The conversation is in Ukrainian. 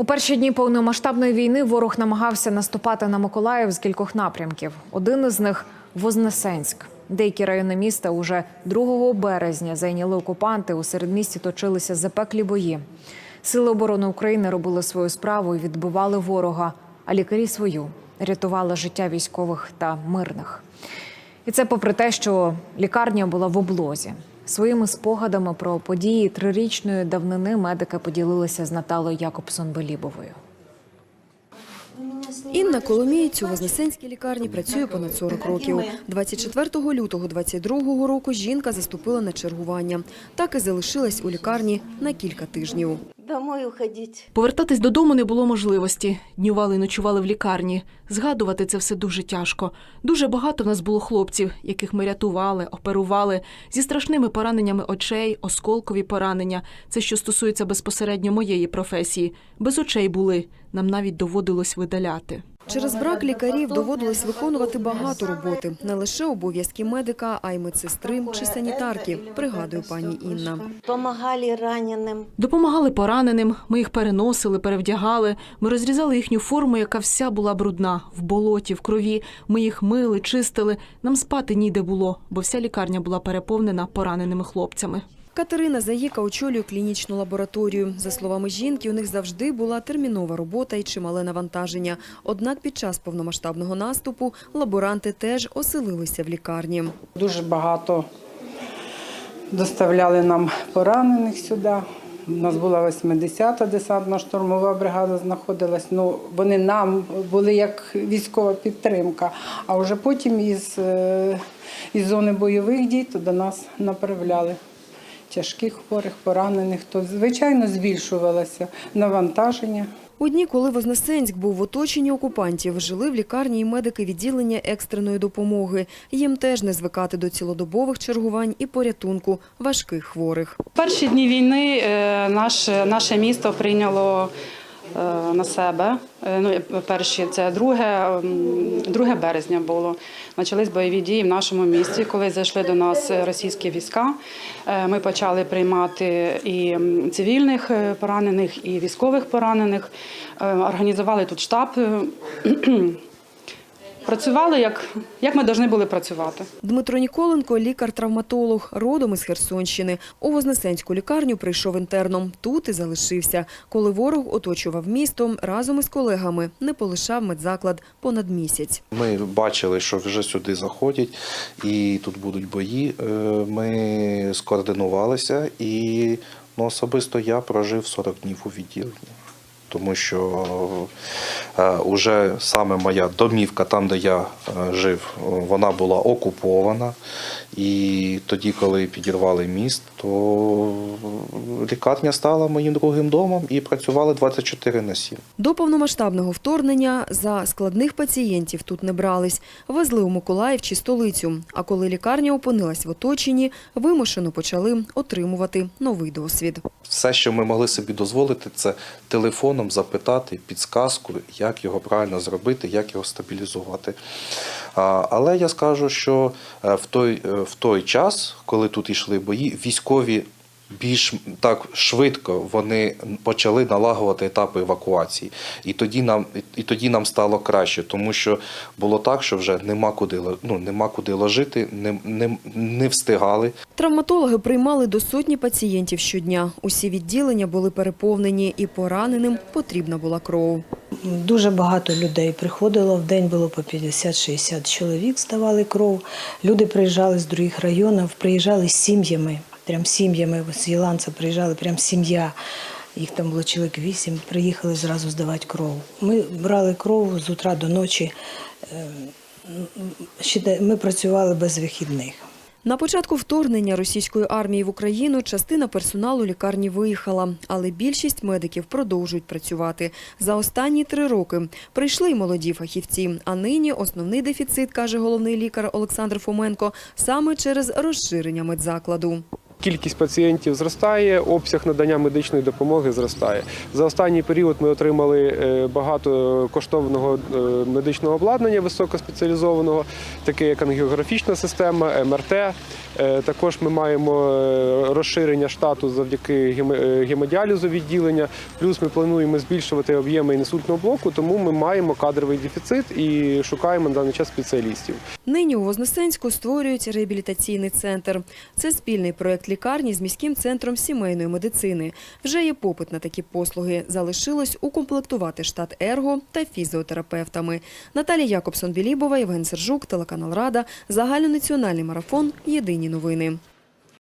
У перші дні повномасштабної війни ворог намагався наступати на Миколаїв з кількох напрямків. Один із них Вознесенськ. Деякі райони міста уже 2 березня зайняли окупанти. У середмісті точилися запеклі бої. Сили оборони України робили свою справу і відбивали ворога, а лікарі свою рятували життя військових та мирних. І це попри те, що лікарня була в облозі. Своїми спогадами про події трирічної давнини медика поділилася з Наталою Якобсон-Белібовою. Інна Коломієць у Вознесенській лікарні працює понад 40 років. 24 лютого 22 року жінка заступила на чергування. Так і залишилась у лікарні на кілька тижнів. Домой уходить. Повертатись додому не було можливості. Днювали і ночували в лікарні. Згадувати це все дуже тяжко. Дуже багато в нас було хлопців, яких ми рятували, оперували зі страшними пораненнями очей, осколкові поранення. Це що стосується безпосередньо моєї професії. Без очей були. Нам навіть доводилось видаляти. Через брак лікарів доводилось виконувати багато роботи. Не лише обов'язки медика, а й медсестри чи санітарки, пригадує пані Інна. Помогали раненым. Допомагали пораненим, ми їх переносили, перевдягали. Ми розрізали їхню форму, яка вся була брудна, в болоті, в крові. Ми їх мили, чистили. Нам спати ніде було, бо вся лікарня була переповнена пораненими хлопцями. Катерина Заїка очолює клінічну лабораторію. За словами жінки, у них завжди була термінова робота і чимале навантаження. Однак під час повномасштабного наступу лаборанти теж оселилися в лікарні. Дуже багато доставляли нам поранених сюди. У нас була 80-та десантна штурмова бригада знаходилась. Ну, вони нам були як військова підтримка. А вже потім із, е, із зони бойових дій то до нас направляли тяжких хворих, поранених. То, звичайно, збільшувалося навантаження. У дні, коли Вознесенськ був в оточенні окупантів, жили в лікарні і медики відділення екстреної допомоги. Їм теж не звикати до цілодобових чергувань і порятунку важких хворих. Перші дні війни е, наше, наше місто прийняло на себе. Е, Ну, перші це 2, м, 2 березня було. Почались бойові дії в нашому місті. Коли зайшли до нас російські війська, е, ми почали приймати і цивільних е, поранених, і військових поранених. Е, Організували тут штаб. Працювали як, як ми повинні були працювати. Дмитро Ніколенко – лікар-травматолог, родом із Херсонщини. У Вознесенську лікарню прийшов інтерном. Тут і залишився. Коли ворог оточував місто, разом із колегами не полишав медзаклад понад місяць. Ми бачили, що вже сюди заходять і тут будуть бої. Е, Ми скоординувалися і ну, особисто я прожив 40 днів у відділенні. Тому що вже саме моя домівка, там, де я е, жив, вона була окупована. І тоді, коли підірвали міст, то лікарня стала моїм другим домом і працювали 24 на 7. До повномасштабного вторгнення за складних пацієнтів тут не брались. Везли у Миколаїв чи столицю. А коли лікарня опинилась в оточенні, вимушено почали отримувати новий досвід. Все, що ми могли собі дозволити, це телефоном запитати підсказку, як його правильно зробити, як його стабілізувати. Але я скажу, що е, в той, е, в той час, коли тут йшли бої, військові більш так швидко вони почали налагувати етапи евакуації. І тоді нам, і тоді нам стало краще, тому що було так, що вже нема куди, ну, нема куди ложити, не, не, не встигали. Травматологи приймали до сотні пацієнтів щодня. Усі відділення були переповнені і пораненим потрібна була кров. Дуже багато людей приходило. В день було по 50-60 чоловік, здавали кров. Люди приїжджали з других районів, приїжджали з сім'ями. Прям сім'ями з Єланця приїжджали, прям сім'я. Їх там було чоловік вісім, приїхали зразу здавати кров. Ми брали кров з утра до ночі. Е, Ми працювали без вихідних. На початку вторгнення російської армії в Україну частина персоналу лікарні виїхала, але більшість медиків продовжують працювати. За останні три роки прийшли й молоді фахівці, а нині основний дефіцит, каже головний лікар Олександр Фоменко, саме через розширення медзакладу. Кількість пацієнтів зростає, обсяг надання медичної допомоги зростає. За останній період ми отримали е, багато коштовного е, медичного обладнання високоспеціалізованого, таке як ангіографічна система, МРТ. Е, Також ми маємо розширення штату завдяки гемодіалізу відділення. Плюс ми плануємо збільшувати об'єми інсультного блоку, тому ми маємо кадровий дефіцит і шукаємо на даний час спеціалістів. Нині у Вознесенську створюють реабілітаційний центр. Це спільний проект лікарні з міським центром сімейної медицини. Вже є попит на такі послуги. Залишилось укомплектувати штат ерго та фізіотерапевтами. Наталія Якобсон-Білібова, Євген Сержук, телеканал Рада, загальнонаціональний марафон. Єдині новини.